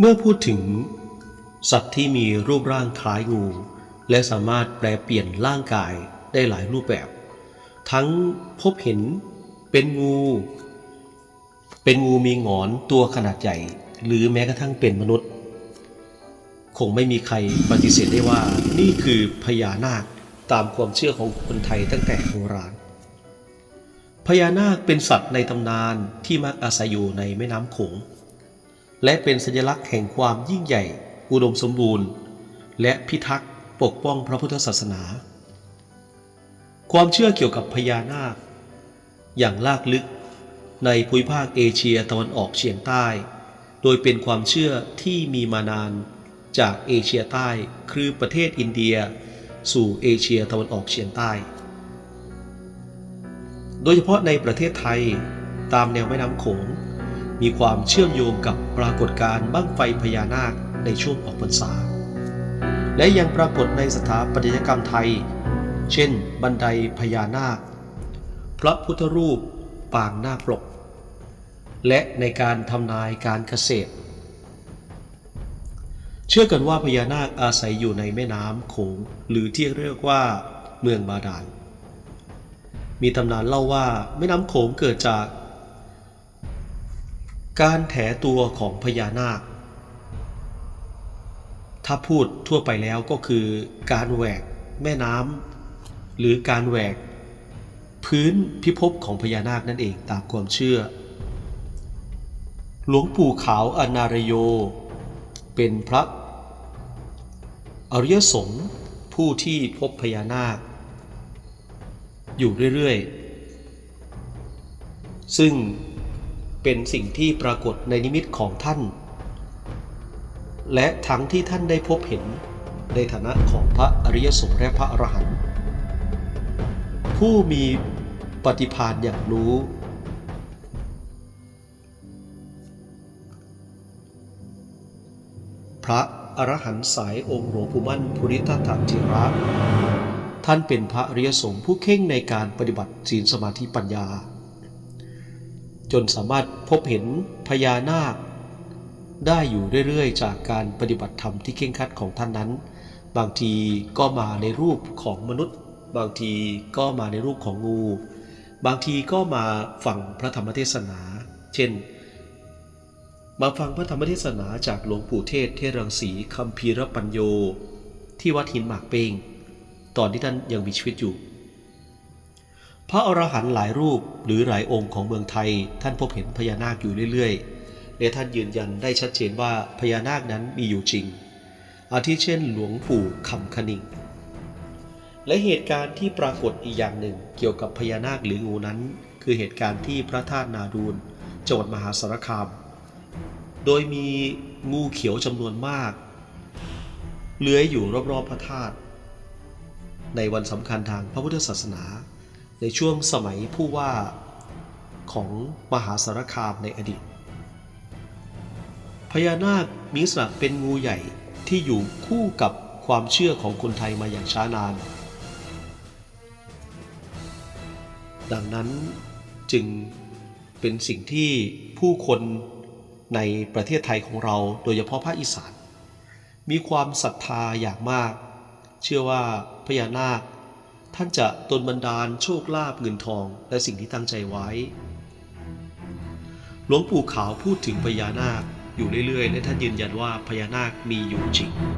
เมื่อพูดถึง สัตว์ที่มีรูปร่างคล้ายงู และสามารถแปลเปลี่ยนร่างกายได้หลายรูปแบบ ทั้งพบเห็นเป็นงู เป็นงูมีงอนตัวขนาดใหญ่ หรือแม้กระทั่งเป็นมนุษย์ คงไม่มีใครปฏิเสธได้ว่านี่คือพญานาคตามความเชื่อของคนไทยตั้งแต่โบราณพญานาคเป็นสัตว์ในตำนานที่มักอาศัยอยู่ในแม่น้ำโขง และเป็นสัญลักษณ์แห่งความยิ่งใหญ่ อุดมสมบูรณ์ และพิทักษ์ปกป้องพระพุทธศาสนา ความเชื่อเกี่ยวกับพญานาค อย่างลากลึกในภูมิภาคเอเชียตะวันออกเฉียงใต้ โดยเป็นความเชื่อที่มีมานานจากเอเชียใต้คือประเทศอินเดีย สู่เอเชียตะวันออกเฉียงใต้ โดยเฉพาะในประเทศไทยตามแนวแม่น้ำโขง มีความเชื่อมโยงกับปรากฏการณ์บั้งไฟพญานาคในช่วงออกพรรษา และยังปรากฏในสถาปัตยกรรมไทย เช่น บันไดพญานาค พระพุทธรูปปางนาคปลก และในการทำนายการเกษตร เชื่อกันว่าพญานาคอาศัยอยู่ในแม่น้ำโขงหรือที่เรียกว่าเมืองบาดาลมีตำนานเล่าว่าแม่น้ำโขงเกิดจาก การแถตัวของพญานาค ถ้าพูดทั่วไปแล้วก็คือการแหวกแม่น้ำหรือการแหวก พื้นพิภพของพญานาคนั่นเองตามความเชื่อ หลวงปู่ขาวอนารโย เป็นพระอริยสงฆ์ผู้ที่พบพญานาค อยู่เรื่อย ๆ ซึ่ง เป็นสิ่งที่ปรากฏในนิมิตของท่าน และทั้งที่ท่านได้พบเห็นในฐานะของพระอริยสงฆ์และพระอรหันต์ผู้มีปฏิภาณอย่างรู้ พระอรหันต์สายองค์หลวงปู่มั่นภูริทัตถจิระท่านเป็นพระอริยสงฆ์ผู้เข่งในการปฏิบัติศีลสมาธิปัญญา จนสามารถพบเห็นพญานาค ได้อยู่เรื่อยๆ จากการปฏิบัติธรรมที่เข่งครัดของท่านนั้น บางทีก็มาในรูปของมนุษย์ บางทีก็มาในรูปของงู บางทีก็มาฟังพระธรรมเทศนา เช่น มาฟังพระธรรมเทศนาจากหลวงปู่เทศเทรังสีคัมภีรปัญโย ที่วัดหินหมากเปงตอนที่ท่านยังมีชีวิตอยู่ พระอรหันต์หลายรูปหรือหลายองค์ของเมืองไทย ท่านพบเห็นพญานาคอยู่เรื่อยๆ และท่านยืนยันได้ชัดเจนว่าพญานาคนั้นมีอยู่จริง อาทิเช่นหลวงปู่คำคณิง และเหตุการณ์ที่ปรากฏอีกอย่างหนึ่งเกี่ยวกับพญานาคหรืองูนั้น คือเหตุการณ์ที่พระธาตุนาดูลจังหวัดมหาสารคาม โดยมีงูเขียวจำนวนมากเลื้อยอยู่รอบๆพระธาตุในวันสำคัญทางพระพุทธศาสนา ในช่วงสมัยผู้ว่าของมหาสารคามในอดีต พญานาคมีลักษณะเป็นงูใหญ่ที่อยู่คู่กับความเชื่อของคนไทยมาอย่างช้านาน ดังนั้นจึงเป็นสิ่งที่ผู้คนในประเทศไทยของเราโดยเฉพาะภาคอีสาน มีความศรัทธาอย่างมาก เชื่อว่าพญานาค ท่านจะตนบันดาลโชคลาภเงินทองและสิ่งที่ตั้งใจไว้ หลวงปู่ขาวพูดถึงพญานาคอยู่เรื่อยๆ และท่านยืนยันว่าพญานาคมีอยู่จริง